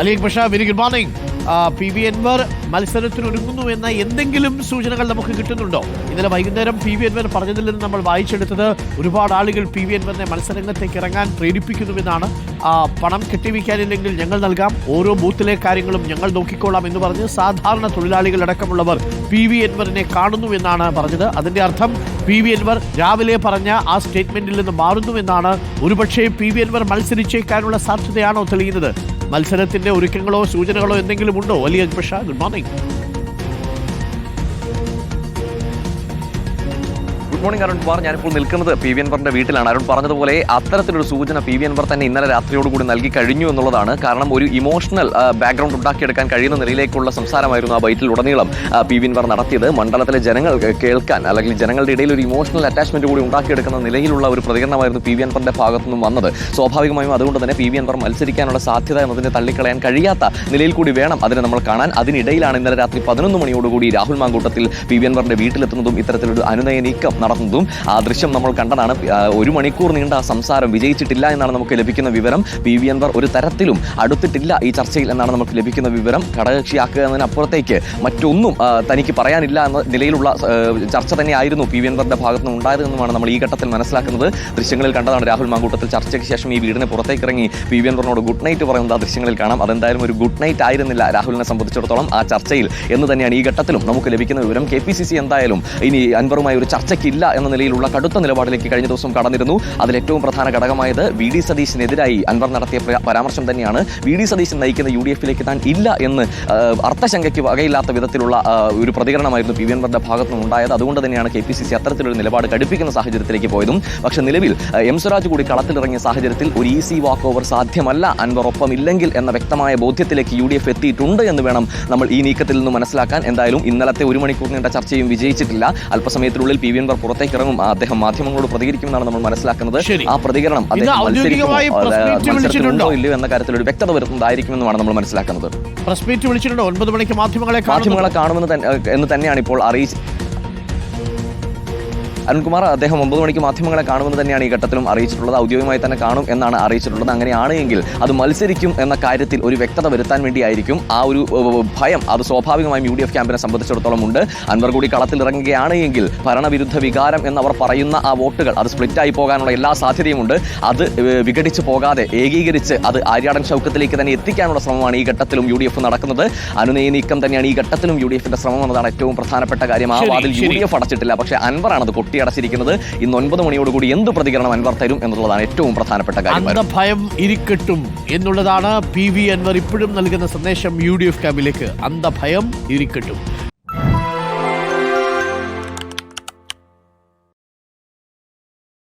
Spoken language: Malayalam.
അലീഖ് പക്ഷേ very good morning P V Anvar മത്സരത്തിന് ഒരുങ്ങുന്നു എന്ന എന്തെങ്കിലും സൂചനകൾ നമുക്ക് കിട്ടുന്നുണ്ടോ? ഇന്നലെ വൈകുന്നേരം പി വി അൻവർ പറഞ്ഞതിൽ നിന്ന് നമ്മൾ വായിച്ചെടുത്തത് ഒരുപാട് ആളുകൾ പി വി അൻവറിനെ മത്സരരംഗത്തേക്ക് ഇറങ്ങാൻ പ്രേരിപ്പിക്കുന്നുവെന്നാണ്. പണം കെട്ടിവയ്ക്കാനില്ലെങ്കിൽ ഞങ്ങൾ നൽകാം. ഓരോ ബൂത്തിലെ കാര്യങ്ങളും ഞങ്ങൾ നോക്കിക്കോളാം എന്ന് പറഞ്ഞ് സാധാരണ തൊഴിലാളികളടക്കമുള്ളവർ പി വി കാണുന്നു എന്നാണ് പറഞ്ഞത്. അതിന്റെ അർത്ഥം പി വി അൻവർ രാവിലെ പറഞ്ഞ ആ സ്റ്റേറ്റ്മെന്റിൽ നിന്ന് മാറുന്നുവെന്നാണ് ഒരുപക്ഷെ പി വി എൻവർ മത്സരിച്ചേക്കാനുള്ള സാധ്യതയാണോ തെളിയുന്നത്? മത്സരത്തിന്റെ ഒരുക്കങ്ങളോ സൂചനകളോ എന്തെങ്കിലും ഉണ്ടോ? വലിയ good morning good morning Arun Kumar ഞാനിപ്പോൾ നിൽക്കുന്നത് പി വി അൻവറിന്റെ വീട്ടിലാണ്. അരുൺ പറഞ്ഞതുപോലെ അത്തരത്തിലൊരു സൂചന പി വി അൻവർ തന്നെ ഇന്നലെ രാത്രിയോട് കൂടി നൽകി കഴിഞ്ഞു എന്നുള്ളതാണ്. കാരണം ഒരു ഇമോഷണൽ ബാക്ക്ഗ്രൗണ്ട് ഉണ്ടാക്കിയെടുക്കാൻ കഴിയുന്ന നിലയിലേക്കുള്ള സംസാരമായിരുന്നു ആ ബൈറ്റിൽ ഉടനീളം പി വി അൻവർ നടത്തിയത്. മണ്ഡലത്തിലെ ജനങ്ങൾ കേൾക്കാൻ അല്ലെങ്കിൽ ജനങ്ങളുടെ ഇടയിൽ ഒരു ഇമോഷണൽ അറ്റാച്ച്മെന്റ് കൂടി ഉണ്ടാക്കിയെടുക്കുന്ന നിലയിലുള്ള ഒരു പ്രതികരണമായിരുന്നു പി വി അൻവറിന്റെ ഭാഗത്തു നിന്നും വന്നത്. സ്വാഭാവികമായും അതുകൊണ്ട് തന്നെ പി വി അൻവർ മത്സരിക്കാനുള്ള സാധ്യത എന്നതിനെ തള്ളിക്കളയാൻ കഴിയാത്ത നിലയിൽ കൂടി വേണം അതിനെ നമ്മൾ കാണാൻ. അതിനിടയിലാണ് ഇന്നലെ രാത്രി പതിനൊന്ന് മണിയോടുകൂടി രാഹുൽ മാങ്കൂട്ടത്തിൽ പി വി അൻവറിന്റെ വീട്ടിലെത്തുന്നതും ഇത്തരത്തിലൊരു അനുനയ നീക്കം നടത്തുന്നതും ആ ദൃശ്യം നമ്മൾ കണ്ടതാണ്. ഒരു മണിക്കൂർ നീണ്ട ആ സംസാരം വിജയിച്ചിട്ടില്ല എന്നാണ് നമുക്ക് ലഭിക്കുന്ന വിവരം. പി. വി. അൻവർ ഒരു തരത്തിലും അടുത്തിട്ടില്ല ഈ ചർച്ചയിൽ എന്നാണ് നമുക്ക് ലഭിക്കുന്ന വിവരം. ഘടകകക്ഷിയാക്കുക എന്നതിനപ്പുറത്തേക്ക് മറ്റൊന്നും തനിക്ക് പറയാനില്ല എന്ന നിലയിലുള്ള ചർച്ച തന്നെയായിരുന്നു പി. വി. അൻവറിന്റെ ഭാഗത്ത് നിന്ന് ഉണ്ടായതെന്നുമാണ് നമ്മൾ ഈ ഘട്ടത്തിൽ മനസ്സിലാക്കുന്നത്. ദൃശ്യങ്ങളിൽ കണ്ടതാണ് രാഹുൽ മാങ്കൂട്ടത്തിൽ ചർച്ചയ്ക്ക് ശേഷം ഈ വീടിന് പുറത്തേക്ക് ഇറങ്ങി പി. വി. അൻവറിനോട് ഗുഡ് നൈറ്റ് പറയുന്നത് ആ ദൃശ്യങ്ങളിൽ കാണാം. അതെന്തായാലും ഒരു ഗുഡ് നൈറ്റ് ആയിരുന്നില്ല രാഹുലിനെ സംബന്ധിച്ചിടത്തോളം ആ ചർച്ചയിൽ. എന്ന് തന്നെയാണ് ഈ ഘട്ടത്തിലും നമുക്ക് ലഭിക്കുന്ന വിവരം. കെ പി സി സി എന്തായാലും ഇനി അൻവറുമായി ഒരു ചർച്ചയ്ക്കില്ല എന്ന നിലയിലുള്ള കടുത്ത നിലപാടിലേക്ക് കഴിഞ്ഞ ദിവസം കടന്നിരുന്നു. അതിൽ ഏറ്റവും പ്രധാന ഘടകമായത് വി ഡി സതീശിനെതിരായി അൻവർ നടത്തിയ പരാമർശം തന്നെയാണ്. വി ഡി സതീശൻ നയിക്കുന്ന യു ഡി എഫിലേക്ക് താൻ ഇല്ല എന്ന് അർത്ഥശങ്കയ്ക്ക് വകയില്ലാത്ത വിധത്തിലുള്ള ഒരു പ്രതികരണമായിരുന്നു പി വി അൻവറിന്റെ ഭാഗത്തു നിന്നുണ്ടായത്. അതുകൊണ്ട് തന്നെയാണ് കെ പി സി സി അത്തരത്തിലൊരു നിലപാട് കടുപ്പിക്കുന്ന സാഹചര്യത്തിലേക്ക് പോയതും. പക്ഷേ നിലവിൽ എം സ്വരാജ് കൂടി കളത്തിലിറങ്ങിയ സാഹചര്യത്തിൽ ഒരു ഈസി വാക്ക് ഓവർ സാധ്യമല്ല. അൻവർ ഒപ്പം ഇല്ലെങ്കിൽ എന്ന വ്യക്തമായ ബോധ്യത്തിലേക്ക് യു ഡി എഫ് എത്തിയിട്ടുണ്ട് എന്ന് വേണം നമ്മൾ ഈ നീക്കത്തിൽ നിന്ന് മനസ്സിലാക്കാൻ. എന്തായാലും ഇന്നലത്തെ ഒരു മണിക്കൂർ നീണ്ട ചർച്ചയും വിജയിച്ചിട്ടില്ല. അല്പസമയത്തിനുള്ളിൽ പി വി അൻവർ പുറത്തേക്ക് ഇറങ്ങും അദ്ദേഹം മാധ്യമങ്ങളോട് പ്രതികരിക്കുമെന്നാണ് നമ്മൾ മനസ്സിലാക്കുന്നത്. ആ പ്രതികരണം അദ്ദേഹം? ഇല്ലയോ എന്ന കാര്യത്തിൽ ഒരു വ്യക്തത വരുത്തുന്നതായിരിക്കുമെന്നുമാണ് നമ്മൾ മനസ്സിലാക്കുന്നത്. പ്രസ് മീറ്റ് വിളിച്ചിട്ടുണ്ടോ? ഒൻപത് മണിക്ക് മാധ്യമങ്ങളെ മാധ്യമങ്ങളെ കാണുമെന്ന് എന്ന് തന്നെയാണ് ഇപ്പോൾ അറിയിച്ച് അരുൺകുമാർ അദ്ദേഹം ഒമ്പത് മണിക്ക് മാധ്യമങ്ങളെ കാണുമെന്ന് തന്നെയാണ് ഈ ഘട്ടത്തിലും അറിയിച്ചിട്ടുള്ളത്. ഔദ്യോഗികമായി തന്നെ കാണും എന്നാണ് അറിയിച്ചിട്ടുള്ളത്. അങ്ങനെയാണ് എങ്കിൽ അത് മത്സരിക്കും എന്ന കാര്യത്തിൽ ഒരു വ്യക്തത വരുത്താൻ വേണ്ടിയായിരിക്കും ആ ഒരു ഭയം. അത് സ്വാഭാവികമായും യു ഡി എഫ് ക്യാമ്പിനെ സംബന്ധിച്ചിടത്തോളം ഉണ്ട്. അൻവർ കൂടി കളത്തിൽ ഇറങ്ങുകയാണ് എങ്കിൽ ഭരണവിരുദ്ധ വികാരം എന്നവർ പറയുന്ന ആ വോട്ടുകൾ അത് സ്പ്ലിറ്റായി പോകാനുള്ള എല്ലാ സാധ്യതയുമുണ്ട്. അത് വിഘടിച്ച് പോകാതെ ഏകീകരിച്ച് അത് ആര്യാടൻ ചൗക്കത്തിലേക്ക് തന്നെ എത്തിക്കാനുള്ള ശ്രമമാണ് ഈ ഘട്ടത്തിലും യു ഡി എഫ് നടക്കുന്നത്. അനുനയ നീക്കം തന്നെയാണ് ഈ ഘട്ടത്തിലും യു ഡി എഫിന്റെ ശ്രമം എന്നതാണ് ഏറ്റവും പ്രധാനപ്പെട്ട കാര്യം. ആ വാതിൽ യു. D F അടച്ചിട്ടില്ല. പക്ഷേ അൻവറാണ് അത് കൊട്ടിയടച്ചിരിക്കുന്നത് ഇന്ന് ഒൻപത് മണിയോടുകൂടി എന്ത് പ്രതികരണം അൻവർ തരും എന്നുള്ളതാണ് ഏറ്റവും പ്രധാനപ്പെട്ട കാര്യം. ഭയം ഇരിക്കട്ടും എന്നുള്ളതാണ് പി വി അൻവർ ഇപ്പോഴും നൽകുന്ന സന്ദേശം യു ഡി എഫ് ക്യാമ്പിലേക്ക്. അന്ധഭയം ഇരിക്കട്ടും.